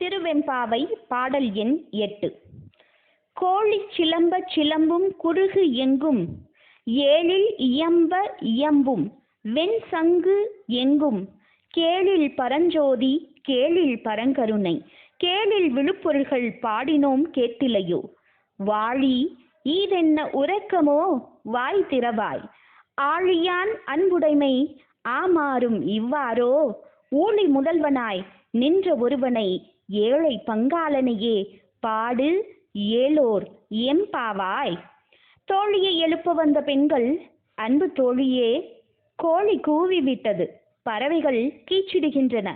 திருவெம்பாவை பாடல் எண் எட்டு. கோழி சிலம்ப சிலம்பும் குறுகு எங்கும் ஏழில் இயம்ப இயம்பும் வெண் சங்கு எங்கும் கேளில் பரஞ்சோதி கேளில் பரங்கருணை கேளில் விழுப்பொருள்கள் பாடினோம் கேட்டிலையோ? வாழி ஈதென்ன உறக்கமோ? வாய் திறவாய். ஆழியான் அன்புடைமை ஆமாறும் இவ்வாறோ? ஊழி முதல்வனாய் நின்ற ஒருவனை ஏழை பங்காளனையே பாடு ஏலோர் எம்பாவாய் தோழியை எழுப்ப வந்த பெண்கள் அன்பு தோழியே கோழி கூவிவிட்டது பறவைகள் கீச்சிடுகின்றன.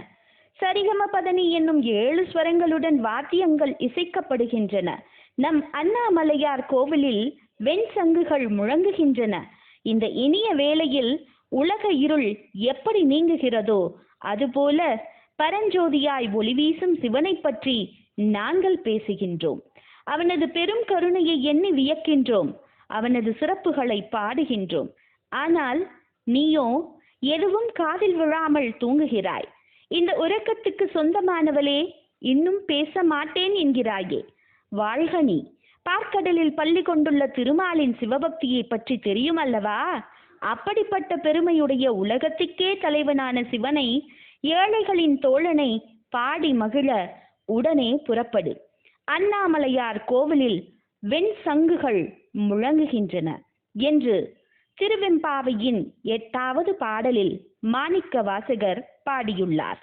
சரிகம பதனி என்னும் ஏழு ஸ்வரங்களுடன் வாத்தியங்கள் இசைக்கப்படுகின்றன. நம் அண்ணாமலையார் கோவிலில் வெண் சங்குகள் முழங்குகின்றன. இந்த இனிய வேளையில் உலக இருள் எப்படி நீங்குகிறதோ அதுபோல பரஞ்சோதியாய் ஒளி வீசும் சிவனை பற்றி நாங்கள் பேசுகின்றோம். அவனது பெரும் கருணையை எண்ணி வியக்கின்றோம். அவனது சிறப்புகளை பாடுகின்றோம். ஆனால் நீயோ எதுவும் காதில் விழாமல் தூங்குகிறாய். இந்த உறக்கத்துக்கு சொந்தமானவளே இன்னும் பேச மாட்டேன் என்கிறாயே. வாழ்க நீ. பார்க்கடலில் பள்ளி கொண்டுள்ள திருமாலின் சிவபக்தியை பற்றி தெரியும் அல்லவா அப்படிப்பட்ட பெருமையுடைய உலகத்துக்கே தலைவனான சிவனை ஏழைகளின் தோழனை பாடி மகிழ உடனே புறப்படு. அண்ணாமலையார் கோவிலில் வெண் சங்குகள் முழங்குகின்றன என்று திருவெம்பாவையின் எட்டாவது பாடலில் மாணிக்க வாசகர் பாடியுள்ளார்.